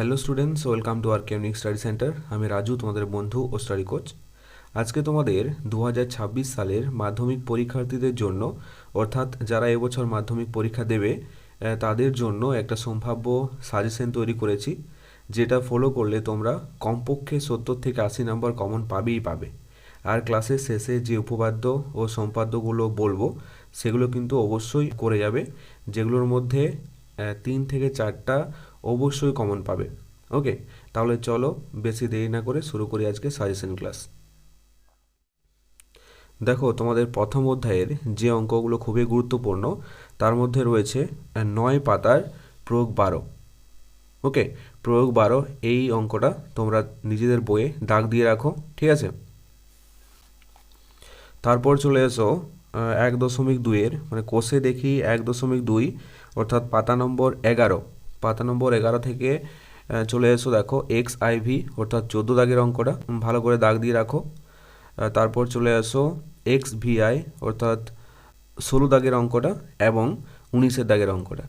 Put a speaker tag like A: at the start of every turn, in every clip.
A: Hello students welcome to R Chemnic study centre আমি রাজু, তোমাদের বন্ধু ও স্টাডি কোচ আজকে তোমাদের দু হাজার ছাব্বিশ সালের মাধ্যমিক পরীক্ষার্থীদের জন্য, অর্থাৎ যারা এবছর মাধ্যমিক পরীক্ষা দেবে তাদের জন্য একটা সম্ভাব্য সাজেশন তৈরি করেছি, যেটা ফলো করলে তোমরা কমপক্ষে সত্তর থেকে আশি নম্বর কমন পাবেই পাবে। আর ক্লাসের শেষে যে উপপাদ্য ও সম্পাদ্যগুলো বলব, সেগুলো কিন্তু অবশ্যই করে যাবে, যেগুলোর মধ্যে তিন থেকে চারটা অবশ্যই কমন পাবে। ওকে তাহলে চলো বেশি দেরি না করে শুরু করি আজকে সাজেশন ক্লাস দেখো, তোমাদের প্রথম অধ্যায়ের যে অঙ্কগুলো খুবই গুরুত্বপূর্ণ, তার মধ্যে রয়েছে নয় পাতার প্রয়োগ বারো। ওকে প্রয়োগ বারো, এই অঙ্কটা তোমরা নিজেদের বইয়ে দাগ দিয়ে রাখো, ঠিক আছে? তারপর চলে এসো এক দশমিক দুইয়ের মানে কোষে দেখি এক দশমিক দুই, অর্থাৎ পাতা নম্বর এগারো। পাতা নম্বর এগারো থেকে চলে এসো দেখো এক্স আইভি অর্থাৎ চোদ্দ দাগের অঙ্কটা। ভালো করে দাগ দিয়ে রাখো। তারপর চলে আসো এক্স ভিআই অর্থাৎ ষোলো দাগের অঙ্কটা এবং উনিশের দাগের অঙ্কটা।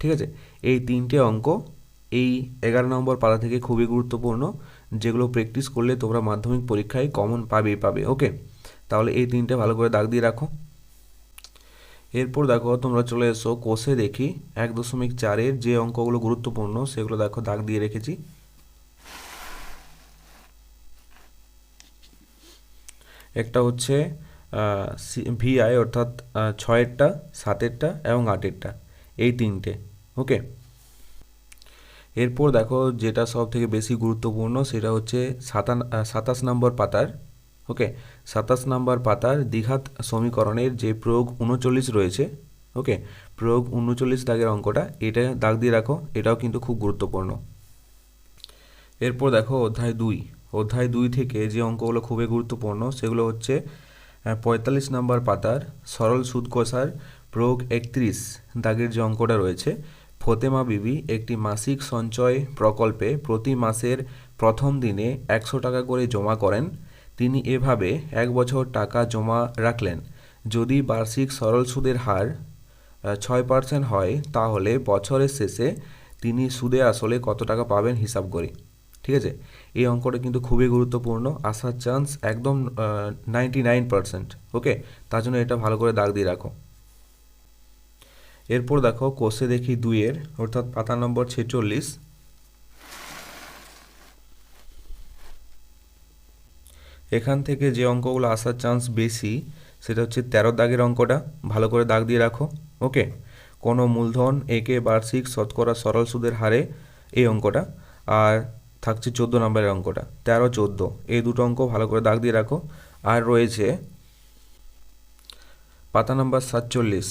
A: ঠিক আছে? এই তিনটে অঙ্ক এই এগারো নম্বর পাতা থেকে খুবই গুরুত্বপূর্ণ, যেগুলো প্র্যাকটিস করলে তোমরা মাধ্যমিক পরীক্ষায় কমন পাবেই পাবে ওকে তাহলে এই তিনটে ভালো করে দাগ দিয়ে রাখো। এরপর দেখো তোমরা চলে এসো কোষে দেখি এক দশমিক চারের যে অঙ্কগুলো গুরুত্বপূর্ণ, সেগুলো দেখো দাগ দিয়ে রেখেছি। একটা হচ্ছে ভিআই অর্থাৎ ছয়েরটা, সাতেরটা এবং আটেরটা, এই তিনটে, ওকে? এরপর দেখো যেটা সব থেকে বেশি গুরুত্বপূর্ণ সেটা হচ্ছে সাতান সাতাশ নম্বর পাতার ওকে, সাতাশ নাম্বার পাতার দ্বিঘাত সমীকরণের যে প্রয়োগ উনচল্লিশ রয়েছে, ওকে, প্রয়োগ উনচল্লিশ দাগের অঙ্কটা, এটা দাগ দিয়ে রাখো, এটাও কিন্তু খুব গুরুত্বপূর্ণ। এরপর দেখো অধ্যায় দুই অধ্যায় দুই থেকে যে অঙ্কগুলো খুবই গুরুত্বপূর্ণ, সেগুলো হচ্ছে পঁয়তাল্লিশ নম্বর পাতার সরল সুদ কষার প্রয়োগ একত্রিশ দাগের যে অঙ্কটা রয়েছে, ফতেমা বিবি একটি মাসিক সঞ্চয় প্রকল্পে প্রতি মাসের প্রথম দিনে একশো টাকা করে জমা করেন তিনি এভাবে এক বছর টাকা জমা রাখলেন। যদি বার্ষিক সরল সুদের হার ছয় পার্সেন্ট হয়, তাহলে বছরের শেষে তিনি সুদে আসলে কত টাকা পাবেন হিসাব করে। ঠিক আছে? এই অঙ্কটা কিন্তু খুবই গুরুত্বপূর্ণ। আসার চান্স একদম নাইনটি নাইন পার্সেন্ট ওকে তার জন্য এটা ভালো করে দাগ দিয়ে রাখো। এরপর দেখো কোষে দেখি দুইয়ের, অর্থাৎ পাতা নম্বর ছেচল্লিশ। এখান থেকে যে অঙ্কগুলো আসার চান্স বেশি, সেটা হচ্ছে তেরো দাগের অঙ্কটা। ভালো করে দাগ দিয়ে রাখো ওকে কোনো মূলধন, একে বার্ষিক, শতকরা, সরল সুদের হারে এই অঙ্কটা। আর থাকছে চোদ্দ নম্বরের অঙ্কটা, তেরো, চোদ্দ। এই দুটো অঙ্ক ভালো করে দাগ দিয়ে রাখো। আর রয়েছে পাতা নাম্বার সাতচল্লিশ।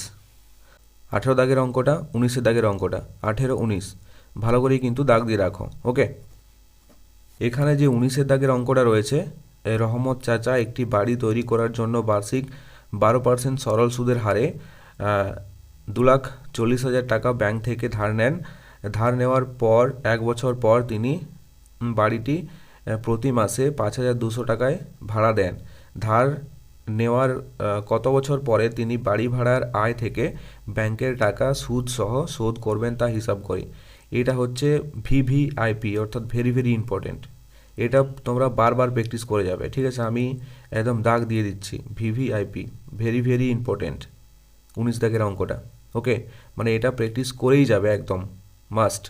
A: আঠেরো দাগের অঙ্কটা, উনিশের দাগের অঙ্কটা, আঠেরো, উনিশ। ভালো করেই কিন্তু দাগ দিয়ে রাখো ওকে এখানে যে উনিশের দাগের অঙ্কটা রয়েছে রহমত চাচা একটি বাড়ি তৈরি করার জন্য বার্ষিক বারো পার্সেন্ট সরল সুদের হারে দু লাখ চল্লিশ হাজার টাকা ব্যাংক থেকে ধার নেন। ধার নেওয়ার পর, এক বছর পর তিনি বাড়িটি প্রতি মাসে পাঁচ হাজার দুশো টাকায় ভাড়া দেন। ধার নেওয়ার কত বছর পরে তিনি বাড়ি ভাড়ার আয় থেকে ব্যাংকের টাকা সুদ সহ শোধ করবেন তা হিসাব করে। এটা হচ্ছে ভিভিআইপি, অর্থাৎ ভেরি ভেরি ইম্পর্টেন্ট। এটা তোমরা বারবার প্র্যাকটিস করে যাবে, ঠিক আছে? আমি একদম দাগ দিয়ে দিচ্ছি ভিভিআইপি ভেরি ভেরি ইম্পর্টেন্ট উনিশ দাগের অঙ্কটা ওকে মানে এটা প্র্যাকটিস করেই যাবে একদম মাস্ট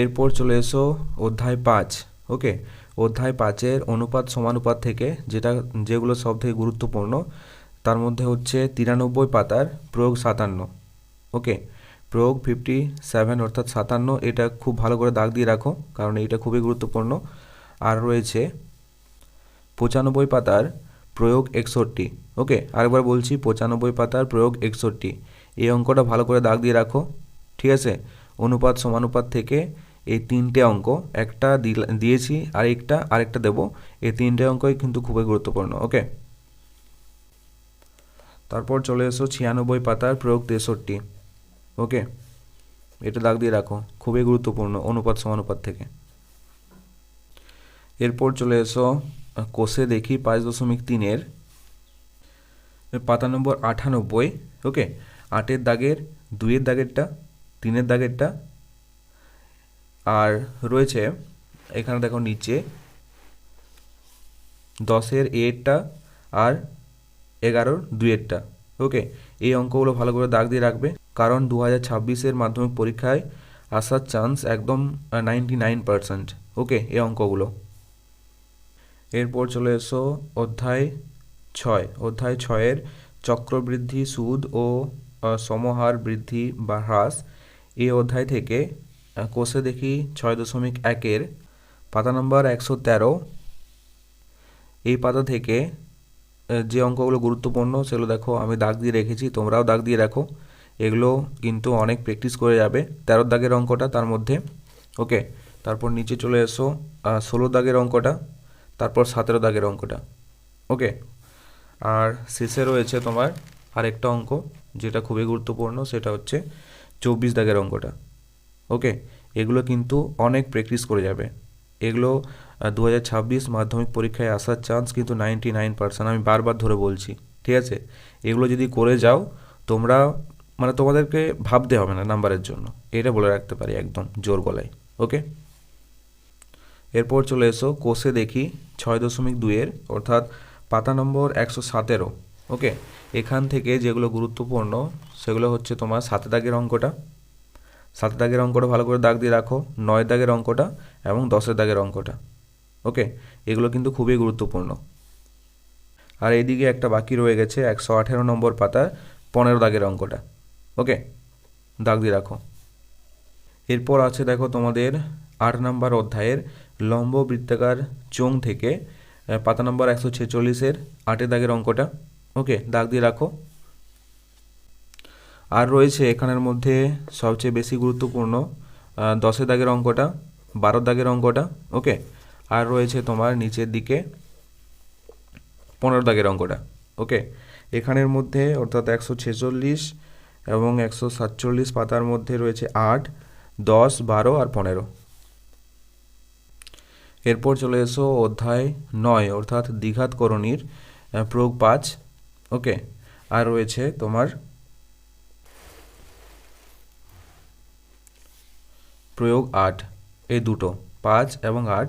A: এরপর চলে এসো অধ্যায় পাঁচ ওকে অধ্যায় পাঁচের অনুপাত সমানুপাত থেকে যেটা, যেগুলো সব থেকে গুরুত্বপূর্ণ, তার মধ্যে হচ্ছে তিরানব্বই পাতার প্রয়োগ সাতান্ন ওকে প্রয়োগ ফিফটি সেভেন অর্থাৎ সাতান্ন, এটা খুব ভালো করে দাগ দিয়ে রাখো, কারণ এটা খুবই গুরুত্বপূর্ণ। আর রয়েছে পঁচানব্বই পাতার প্রয়োগ একষট্টি, ওকে? আরেকবার বলছি, পঁচানব্বই পাতার প্রয়োগ একষট্টি। এই অঙ্কটা ভালো করে দাগ দিয়ে রাখো, ঠিক আছে? অনুপাত সমানুপাত থেকে এই তিনটে অঙ্ক, একটা দিয়েছি আর একটা আরেকটা দেবো। এই তিনটে অঙ্কই কিন্তু খুবই গুরুত্বপূর্ণ, ওকে? তারপর চলে এসো ছিয়ানব্বই পাতার প্রয়োগ তেষট্টি। ওকে? এটা দাগ দিয়ে রাখো। খুবই গুরুত্বপূর্ণ, অনুপাত সমানুপাত থেকে। এরপর চলে এসো, কোষে দেখি পাঁচ দশমিক তিনের পাতা নম্বর আটানব্বই, ওকে? আটের দাগের, দুইয়ের দাগেরটা, তিনের দাগেরটা। আর রয়েছে, এখানে দেখো নিচে, দশের এরটা আর এগারোর দুইয়েরটা, ওকে? এই অঙ্কগুলো ভালো করে দাগ দিয়ে রাখবে। কারণ দু হাজার ছাব্বিশের মাধ্যমিক পরীক্ষায় আসার চান্স একদম নাইনটি নাইন পারসেন্ট ওকে এই অঙ্কগুলো। এরপর চলে এসো অধ্যায় ছয়। অধ্যায় ছয়ের চক্রবৃদ্ধি, সুদ ও সমহার বৃদ্ধি বা হ্রাস। এই অধ্যায় থেকে কোষে দেখি ছয় দশমিক একের পাতা নম্বর একশো তেরো। এই পাতা থেকে যে অঙ্কগুলো গুরুত্বপূর্ণ সেগুলো দেখো, আমি দাগ দিয়ে রেখেছি, তোমরাও দাগ দিয়ে রাখো। এগুলো কিন্তু অনেক প্র্যাকটিস করে যাবে। তেরো দাগের অঙ্কটা তার মধ্যে। ওকে তারপর নিচে চলে এসো। ষোলো দাগের অঙ্কটা, তারপর সতেরো দাগের অঙ্কটা। ওকে আর শেষে রয়েছে তোমার আরেকটা অঙ্ক, যেটা খুবই গুরুত্বপূর্ণ, সেটা হচ্ছে চব্বিশ দাগের অঙ্কটা। ওকে এগুলো কিন্তু অনেক প্র্যাকটিস করে যাবে। এগুলো দু হাজার ছাব্বিশ মাধ্যমিক পরীক্ষায় আসার চান্স কিন্তু নাইনটি নাইন পার্সেন্ট আমি বারবার ধরে বলছি। ঠিক আছে? এগুলো যদি করে যাও, তোমরা মানে তোমাদেরকে ভাবতে হবে না নাম্বারের জন্য। এটা বলে রাখতে পারি একদম জোর গলায় ওকে এরপর চলে এসো কোষে দেখি ছয় দশমিক দুইয়ের অর্থাৎ পাতা নম্বর একশো সতেরো ওকে এখান থেকে যেগুলো গুরুত্বপূর্ণ, সেগুলো হচ্ছে তোমার সাত দাগের অঙ্কটা। সাত দাগের অঙ্কটা ভালো করে দাগ দিয়ে রাখো, নয় দাগের অঙ্কটা এবং দশের দাগের অঙ্কটা ওকে এগুলো কিন্তু খুবই গুরুত্বপূর্ণ। আর এইদিকে একটা বাকি রয়ে গেছে একশো আঠেরো নম্বর পাতার পনেরো দাগের অঙ্কটা। ওকে দাগ দিয়ে রাখো। এরপর আছে দেখো তোমাদের আট নম্বর অধ্যায়ের লম্ব বৃত্তাকার চোং থেকে পাতা নম্বর একশো ছেচল্লিশের আটের দাগের অঙ্কটা। ওকে দাগ দিয়ে রাখো। আর রয়েছে এখানের মধ্যে সবচেয়ে বেশি গুরুত্বপূর্ণ দশের দাগের অঙ্কটা বারো দাগের অঙ্কটা। ওকে আর রয়েছে তোমার নিচের দিকে পনেরো দাগের অঙ্কটা। ওকে এখানের মধ্যে অর্থাৎ একশো ছেচল্লিশ এবং একশো সাতচল্লিশ পাতার মধ্যে রয়েছে আট, দশ, বারো আর পনেরো। এরপর চলে এসো অধ্যায় নয়, অর্থাৎ দ্বিঘাত করণীর প্রয়োগ পাঁচ। ওকে আর রয়েছে তোমার প্রয়োগ আট, এই দুটো, পাঁচ এবং আট।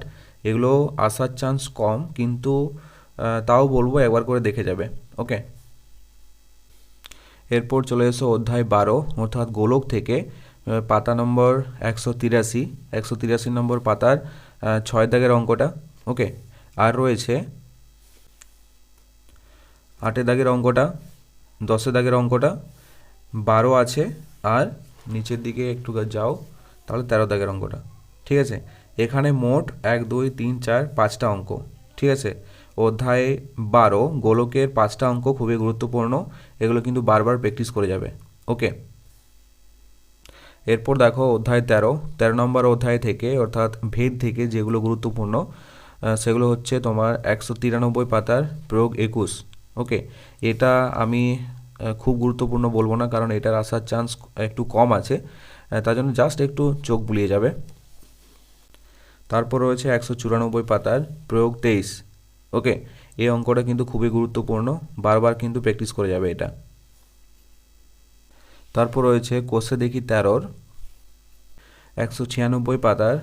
A: এগুলো আসার চান্স কম, কিন্তু তাও বলব একবার করে দেখে যাবে। ওকে এরপর চলে এসো অধ্যায় বারো, অর্থাৎ গোলক থেকে পাতা নম্বর একশো তিরাশি একশো তিরাশি নম্বর পাতার ছয় দাগের অঙ্কটা, ওকে? আর রয়েছে আটের দাগের অঙ্কটা দশের দাগের অঙ্কটা, বারো আছে, আর নিচের দিকে একটু যাও, তাহলে তেরো দাগের অঙ্কটা, ঠিক আছে? এখানে মোট এক, দুই, তিন, চার, পাঁচটা অঙ্ক, ঠিক আছে? অধ্যায় বারো, গোলকের পাঁচটা অঙ্ক খুবই গুরুত্বপূর্ণ, এগুলো কিন্তু বারবার প্র্যাকটিস করে যাবে। ওকে এরপর দেখো অধ্যায় তেরো তেরো নম্বর অধ্যায় থেকে, অর্থাৎ ভেদ থেকে যেগুলো গুরুত্বপূর্ণ সেগুলো হচ্ছে তোমার একশো তিরানব্বই পাতার প্রয়োগ একুশ। ওকে এটা আমি খুব গুরুত্বপূর্ণ বলব না, কারণ এটার আসার চান্স একটু কম আছে তার জন্য জাস্ট একটু চোখ বুলিয়ে যাবে। তারপর রয়েছে একশো চুরানব্বই পাতার প্রয়োগ তেইশ। ওকে? এই অঙ্কটা কিন্তু খুবই গুরুত্বপূর্ণ। বারবার কিন্তু প্র্যাকটিস করে যাবে এটা। তারপর রয়েছে কোষে দেখি তেরোর। একশো ছিয়ানব্বই পাতার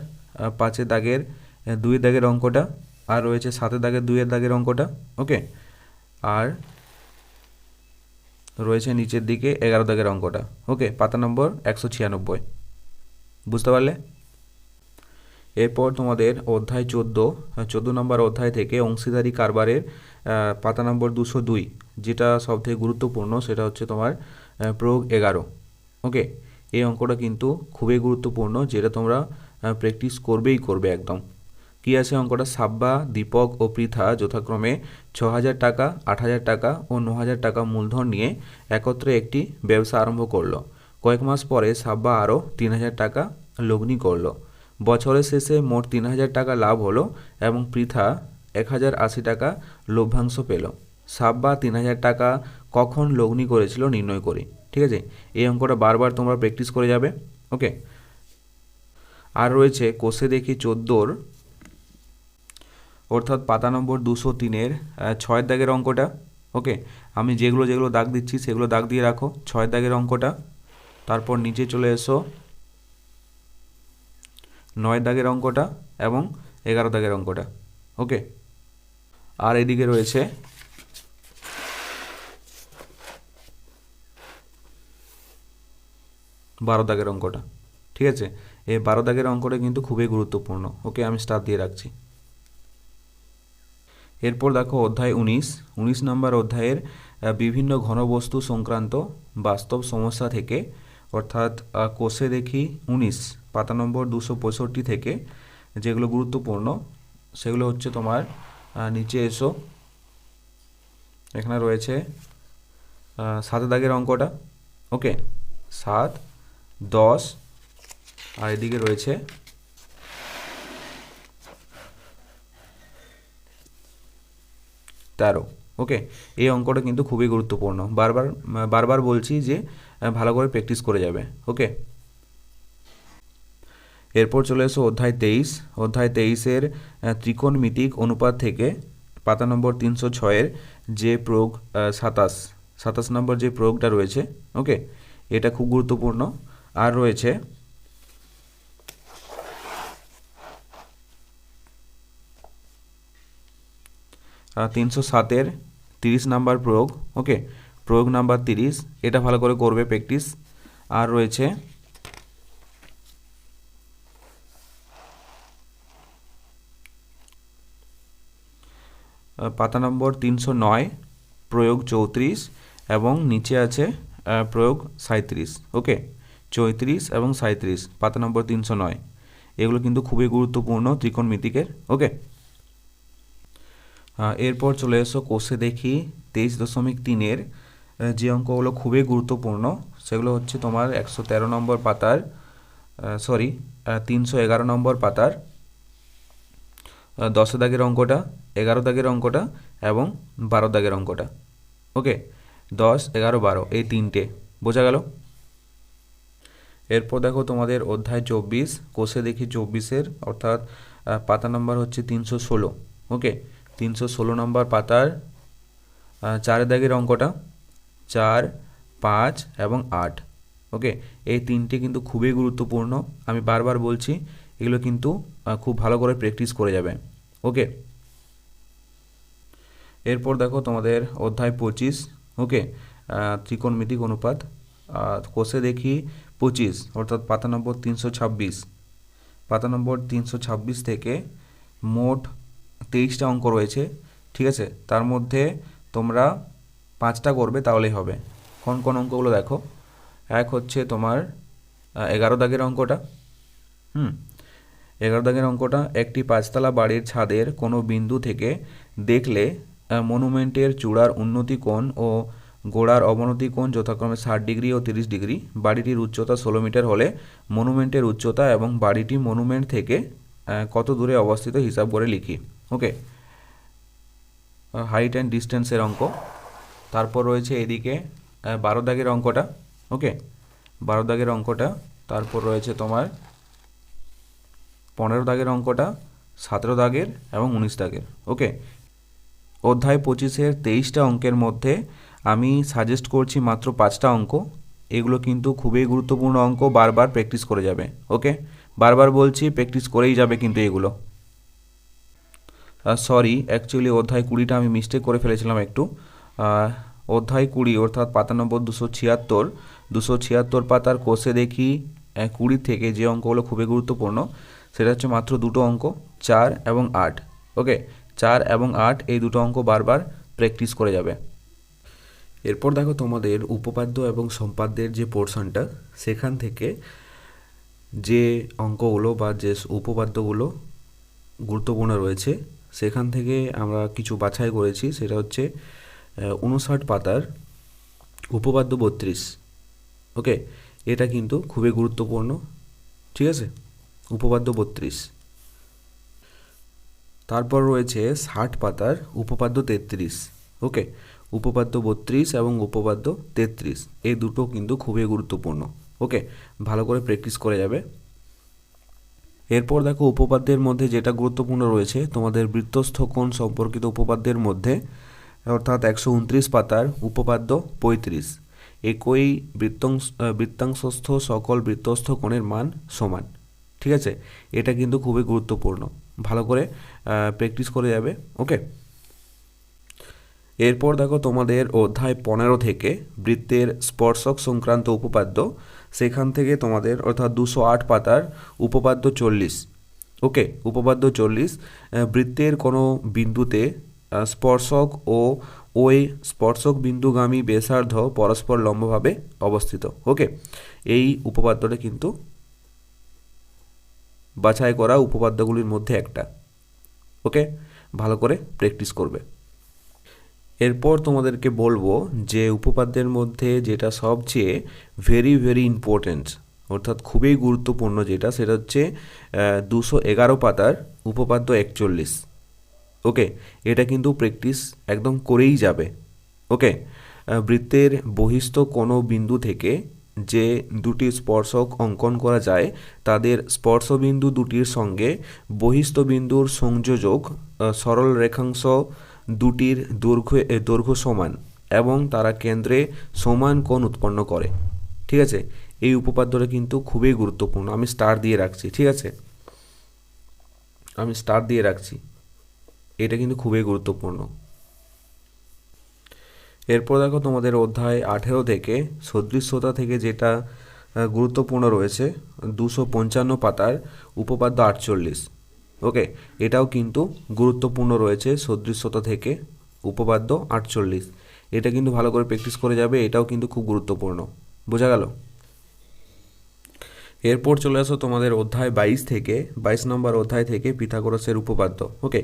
A: পাঁচের দাগের দুই দাগের অঙ্কটা, আর রয়েছে সাতের দাগের, দুইয়ের দাগের অঙ্কটা, ওকে? আর রয়েছে নিচের দিকে এগারো দাগের অঙ্কটা, ওকে? পাতা নম্বর একশো ছিয়ানব্বই। বুঝতে পারলে? এরপর তোমাদের অধ্যায় চোদ্দ চোদ্দ নম্বর অধ্যায় থেকে অংশীদারি কারবারের পাতা নম্বর দুশো দুই, যেটা সবথেকে গুরুত্বপূর্ণ, সেটা হচ্ছে তোমার প্রয়োগ এগারো। ওকে? এই অঙ্কটা কিন্তু খুবই গুরুত্বপূর্ণ, যেটা তোমরা প্র্যাকটিস করবেই করবে একদম। কী আছে অঙ্কটা? সাব্বা, দীপক ও পৃথা যথাক্রমে ছ হাজার টাকা আট হাজার টাকা ও ন হাজার টাকা মূলধন নিয়ে একত্রে একটি ব্যবসা আরম্ভ করল। কয়েক মাস পরে সাব্বা আরও তিন হাজার টাকা লগ্নি করল। বছরের শেষে মোট তিন হাজার টাকা লাভ হলো এবং পৃথা এক হাজার আশি টাকা লভ্যাংশ পেল। সাব্বা তিন হাজার টাকা কখন লগ্নি করেছিল নির্ণয় করি। ঠিক আছে? এই অঙ্কটা বারবার তোমরা প্র্যাকটিস করে যাবে। ওকে? আর রয়েছে কোষে দেখি চোদ্দোর, অর্থাৎ পাতা নম্বর দুশো তিনের ছয়ের দাগের অঙ্কটা। ওকে? আমি যেগুলো যেগুলো দাগ দিচ্ছি সেগুলো দাগ দিয়ে রাখো। ছয়ের দাগের অঙ্কটা। তারপর নিচে চলে এসো। নয় দাগের অঙ্কটা এবং এগারো দাগের অঙ্কটা, ওকে? আর এদিকে রয়েছে বারো দাগের অঙ্কটা, ঠিক আছে? এই বারো দাগের অঙ্কটা কিন্তু খুবই গুরুত্বপূর্ণ, ওকে? আমি স্টার দিয়ে রাখছি। এরপর দেখো অধ্যায় উনিশ উনিশ নম্বর অধ্যায়ের বিভিন্ন ঘনবস্তু সংক্রান্ত বাস্তব সমস্যা থেকে, অর্থাৎ কোষে দেখি উনিশ পাতা নম্বর দুশো পঁয়ষট্টি থেকে যেগুলো গুরুত্বপূর্ণ, সেগুলো হচ্ছে তোমার নিচে এসো। এখানে রয়েছে সাত দাগের অঙ্কটা, ওকে? সাত, দশ, আর এদিকে রয়েছে, তেরো, ওকে? এই অঙ্কটা কিন্তু খুবই গুরুত্বপূর্ণ। বারবার বারবার বলছি যে ভালো করে প্র্যাকটিস করে যাবে, ওকে? এরপর চলে এসো অধ্যায় তেইশ। অধ্যায় তেইশের ত্রিকোণমিতিক অনুপাত থেকে পাতা নম্বর তিনশো ছয়ের যে প্রয়োগ সাতাশ। সাতাশ নম্বর যে প্রয়োগটা রয়েছে, ওকে? এটা খুব গুরুত্বপূর্ণ। আর রয়েছে তিনশো সাতের তিরিশ নাম্বার প্রয়োগ, ওকে? প্রয়োগ নাম্বার তিরিশ। এটা ভালো করে করবে প্র্যাকটিস। আর রয়েছে পাতা নম্বর তিনশো নয় প্রয়োগ চৌত্রিশ এবং নিচে আছে প্রয়োগ সাঁত্রিশ ওকে? চৌত্রিশ এবং সাঁত্রিশ পাতা নম্বর তিনশো নয়। এগুলো কিন্তু খুবই গুরুত্বপূর্ণ ত্রিকোণমিতিকের ওকে? আহ, এরপর চলে এসো কোষে দেখি তেইশ দশমিক তিনের যে অঙ্কগুলো খুবই গুরুত্বপূর্ণ সেগুলো হচ্ছে তোমার একশো তেরো নম্বর পাতার সরি তিনশো এগারো নম্বর পাতার দশ দাগের অঙ্কটা এগারো দাগের অঙ্কটা এবং বারো দাগের অঙ্কটা। ওকে? দশ, এগারো, বারো, এই তিনটে। বোঝা গেল? এরপর দেখো তোমাদের অধ্যায় চব্বিশ, কোষে দেখি চব্বিশের, অর্থাৎ পাতা নম্বর হচ্ছে তিনশো ষোলো। ওকে? তিনশো ষোলো নম্বর পাতার চার দাগের অঙ্কটা। চার, পাঁচ এবং আট। ওকে? এই তিনটে কিন্তু খুবই গুরুত্বপূর্ণ। আমি বারবার বলছি, এগুলো কিন্তু খুব ভালো করে প্র্যাকটিস করে যাবে। ওকে? এরপর দেখো তোমাদের অধ্যায় পঁচিশ ওকে ত্রিকোণমিতিক অনুপাত কোষে দেখি পঁচিশ, অর্থাৎ পাতা নম্বর তিনশো ছাব্বিশ। পাতা নম্বর তিনশো ছাব্বিশ থেকে মোট তেইশটা অঙ্ক রয়েছে, ঠিক আছে? তার মধ্যে তোমরা পাঁচটা করবে, তাহলেই হবে। কোন কোন অঙ্কগুলো দেখো? এক হচ্ছে তোমার এগারো দাগের অঙ্কটা, হুম? এগারো দাগের অঙ্কটা একটি পাঁচতলা বাড়ির ছাদের কোনো বিন্দু থেকে দেখলে মনুমেন্টের চূড়ার উন্নতি কোণ ও গোড়ার অবনতি কোণ যথাক্রমে ষাট ডিগ্রি ও তিরিশ ডিগ্রি। বাড়িটির উচ্চতা ষোলো মিটার হলে মনুমেন্টের উচ্চতা এবং বাড়িটি মনুমেন্ট থেকে কত দূরে অবস্থিত হিসাব করে লিখি। ওকে? হাইট অ্যান্ড ডিস্টেন্সের অঙ্ক। তারপর রয়েছে এদিকে বারো দাগের অঙ্কটা। ওকে? বারো দাগের অঙ্কটা। তারপর রয়েছে তোমার পনেরো দাগের অঙ্কটা, সতেরো দাগের এবং উনিশ দাগের। ওকে? অধ্যায় পঁচিশের তেইশটা অঙ্কের মধ্যে আমি সাজেস্ট করছি মাত্র পাঁচটা অঙ্ক। এগুলো কিন্তু খুবই গুরুত্বপূর্ণ অঙ্ক, বারবার প্র্যাকটিস করে যাবে ওকে বারবার বলছি প্র্যাকটিস করেই যাবে কিন্তু এগুলো। সরি অ্যাকচুয়ালি অধ্যায় কুড়িটা আমি মিস্টেক করে ফেলেছিলাম একটু। অধ্যায় কুড়ি, অর্থাৎ পাতা নম্বর দুশো ছিয়াত্তর। দুশো ছিয়াত্তর পাতার কোষে দেখি কুড়ি থেকে যে অঙ্কগুলো খুবই গুরুত্বপূর্ণ, সেটা হচ্ছে মাত্র দুটো অঙ্ক, চার এবং আট ওকে চার এবং আট এই দুটো অঙ্ক বারবার প্র্যাকটিস করে যাবে। এরপর দেখো তোমাদের উপপাদ্য এবং সম্পাদ্যের যে পোর্শনটা সেখান থেকে যে অঙ্কগুলো বা যে উপপাদ্যগুলো গুরুত্বপূর্ণ রয়েছে, সেখান থেকে আমরা কিছু বাছাই করেছি, সেটা হচ্ছে উনষাট পাতার উপপাদ্য বত্রিশ। ওকে এটা কিন্তু খুবই গুরুত্বপূর্ণ। ঠিক আছে? উপপাদ্য বত্রিশ। তারপর রয়েছে ষাট পাতার উপপাদ্য তেত্রিশ ওকে উপপাদ্য বত্রিশ এবং উপপাদ্য তেত্রিশ, এই দুটো কিন্তু খুবই গুরুত্বপূর্ণ ওকে ভালো করে প্র্যাকটিস করে যাবে। এরপর দেখো উপপাদ্যের মধ্যে যেটা গুরুত্বপূর্ণ রয়েছে, তোমাদের বৃত্তস্থ কোণ সম্পর্কিত উপপাদ্যের মধ্যে, অর্থাৎ একশো উনত্রিশ পাতার উপপাদ্য পঁয়ত্রিশ, একই বৃত্তংশ বৃত্তাংশস্থ সকল বৃত্তস্থ কোণের মান সমান, ঠিক আছে? এটা কিন্তু খুবই গুরুত্বপূর্ণ। ভালো করে প্র্যাকটিস করে যাবে ওকে এরপর দেখো তোমাদের অধ্যায় পনেরো থেকে বৃত্তের স্পর্শক সংক্রান্ত উপপাদ্য। সেখান থেকে তোমাদের অর্থাৎ দুশো আট পাতার উপপাদ্য চল্লিশ ওকে উপপাদ্য চল্লিশ বৃত্তের কোনো বিন্দুতে স্পর্শক ও ওই স্পর্শক বিন্দুগামী ব্যাসার্ধ পরস্পর লম্বভাবে অবস্থিত ওকে এই উপপাদ্যটা কিন্তু বাছাই করা উপপাদ্যগুলির মধ্যে একটা। ওকে? ভালো করে প্র্যাকটিস করবে। এরপর তোমাদেরকে বলব যে উপপাদ্যের মধ্যে যেটা সবচেয়ে ভেরি ভেরি ইম্পর্ট্যান্ট অর্থাৎ খুবই গুরুত্বপূর্ণ যেটা, সেটা হচ্ছে দুশো এগারো পাতার উপপাদ্য একচল্লিশ। ওকে? এটা কিন্তু প্র্যাকটিস একদম করেই যাবে। ওকে? বৃত্তের বহিস্থ কোনো বিন্দু থেকে যে দুটি স্পর্শক অঙ্কন করা যায়, তাদের স্পর্শবিন্দু দুটির সঙ্গে বহিস্থ বিন্দুর সংযোজক সরল রেখাংশ দুটির দৈর্ঘ্য দৈর্ঘ্য সমান এবং তারা কেন্দ্রে সমান কোণ উৎপন্ন করে। ঠিক আছে? এই উপপাদ্যটা কিন্তু খুবই গুরুত্বপূর্ণ। আমি স্টার দিয়ে রাখছি, ঠিক আছে? আমি স্টার দিয়ে রাখছি। এটা কিন্তু খুবই গুরুত্বপূর্ণ। এরপর দেখো তোমাদের অধ্যায় আঠেরো থেকে সদৃশ্যতা থেকে যেটা গুরুত্বপূর্ণ রয়েছে, দুশো পঞ্চান্ন পাতার উপপাদ্য আটচল্লিশ। ওকে, এটাও কিন্তু গুরুত্বপূর্ণ রয়েছে সদৃশ্যতা থেকে উপপাদ্য আটচল্লিশ। এটা কিন্তু ভালো করে প্র্যাকটিস করে যাবে, এটাও কিন্তু খুব গুরুত্বপূর্ণ। বোঝা গেল? এরপর চলে আসো তোমাদের অধ্যায় বাইশ থেকে, বাইশ নম্বর অধ্যায় থেকে পিথাগোরাসের উপপাদ্য ওকে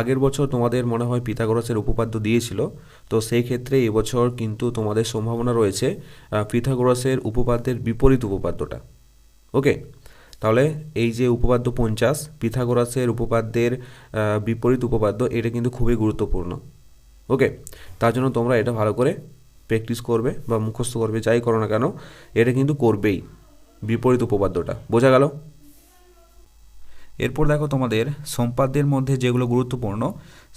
A: আগের বছর তোমাদের মনে হয় পিথাগোরাসের উপপাদ্য দিয়েছিল, তো সেই ক্ষেত্রে এবছর কিন্তু তোমাদের সম্ভাবনা রয়েছে পিথাগোরাসের উপপাদ্যের বিপরীত উপপাদ্যটা ওকে তাহলে এই যে উপপাদ্য পঞ্চাশ, পিথাগোরাসের উপপাদ্যের বিপরীত উপপাদ্য, এটা কিন্তু খুবই গুরুত্বপূর্ণ ওকে তার জন্য তোমরা এটা ভালো করে প্র্যাকটিস করবে বা মুখস্থ করবে, যাই করো না কেন, এটা কিন্তু করবেই। বিপরীত উপপাদ্যটা। বোঝা গেল? এরপর দেখো তোমাদের সম্পাদ্যের মধ্যে যেগুলো গুরুত্বপূর্ণ,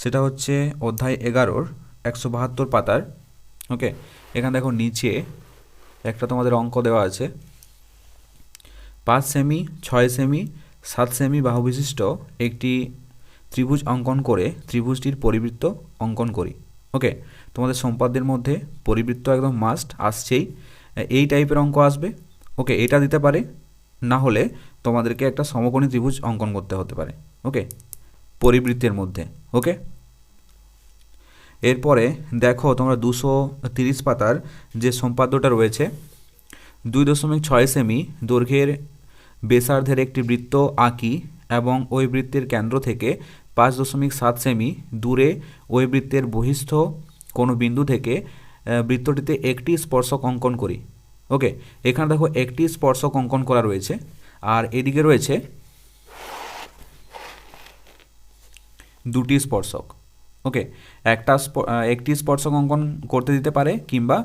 A: সেটা হচ্ছে অধ্যায় এগারোর একশো বাহাত্তর পাতার, ওকে? এখানে দেখো নিচে একটা তোমাদের অঙ্ক দেওয়া আছে। পাঁচ সেমি, ছয় সেমি, সাত সেমি বাহু বিশিষ্ট একটি ত্রিভুজ অঙ্কন করে ত্রিভুজটির পরিবৃত্ত অঙ্কন করি, ওকে? তোমাদের সম্পাদ্যের মধ্যে পরিবৃত্ত একদম মাস্ট আসছেই। এই টাইপের অঙ্ক আসবে। ওকে, এটা দিতে পারে, না হলে তোমাদেরকে একটা সমকোণী ত্রিভুজ অঙ্কন করতে হতে পারে, ওকে? পরিবৃত্তের মধ্যে, ওকে? এরপরে দেখো তোমরা দুশো তিরিশ পাতার যে সম্পাদ্যটা রয়েছে, দুই দশমিক ছয় সেমি দৈর্ঘ্যের বেসার্ধের একটি বৃত্ত আঁকি এবং ওই বৃত্তের কেন্দ্র থেকে পাঁচ দশমিক সাত সেমি দূরে ওই বৃত্তের বহিস্থ কোনো বিন্দু থেকে বৃত্তটিতে একটি স্পর্শক অঙ্কন করি। ওকে এখানে দেখো একটি স্পর্শক অঙ্কন করা রয়েছে, আর এদিকে রয়েছে দুটি স্পর্শক। ওকে একটা একটি স্পর্শক অঙ্কন করতে দিতে পারে কিংবা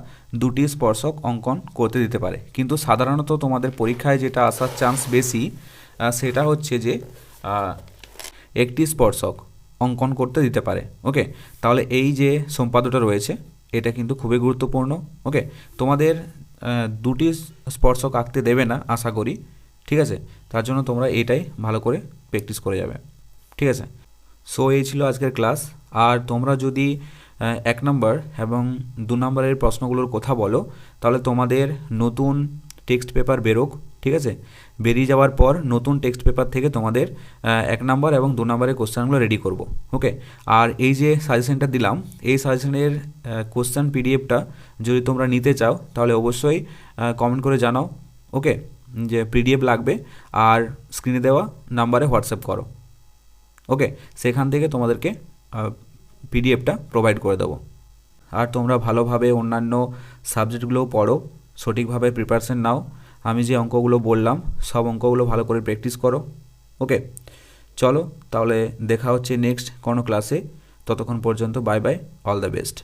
A: দুটি স্পর্শক অঙ্কন করতে দিতে পারে। কিন্তু সাধারণত তোমাদের পরীক্ষায় যেটা আসার চান্স বেশি সেটা হচ্ছে যে একটি স্পর্শক অঙ্কন করতে দিতে পারে। ওকে তাহলে এই যে সম্পাদ্যটা রয়েছে, এটা কিন্তু খুবই গুরুত্বপূর্ণ। ওকে তোমাদের দুটি স্পর্শক আঁকতে দেবে না, আশা করি, ঠিক আছে? তার জন্য তোমরা এটাই ভালো করে প্র্যাকটিস করে যাবে, ঠিক আছে? সো এই ছিল আজকের ক্লাস আর তোমরা যদি এক নম্বর এবং দু নম্বরের প্রশ্নগুলোর কথা বলো, তাহলে তোমাদের নতুন টেক্সট পেপার বেরোক, ঠিক আছে? বেরিয়ে যাওয়ার পর নতুন টেক্সট পেপার থেকে তোমাদের এক নম্বর এবং দু নম্বরের কোশ্চেনগুলো রেডি করব ওকে আর এই যে সাজেশনটা দিলাম, এই সাজেশনের কোশ্চেন পিডিএফটা যদি তোমরা নিতে চাও, তাহলে অবশ্যই কমেন্ট করে জানাও ওকে যে পিডিএফ লাগবে, আর স্ক্রিনে দেওয়া নাম্বারে হোয়াটসঅ্যাপ করো ওকে সেখান থেকে তোমাদেরকে পিডিএফটা প্রোভাইড করে দেবো। আর তোমরা ভালোভাবে অন্যান্য সাবজেক্টগুলোও পড়ো, সঠিকভাবে প্রিপারেশন নাও আমি যে অঙ্কগুলো বললাম, সব অঙ্কগুলো ভালো করে প্র্যাকটিস করো ওকে চলো তাহলে দেখা হচ্ছে নেক্সট কোনো ক্লাসে ততক্ষণ পর্যন্ত bye bye all the best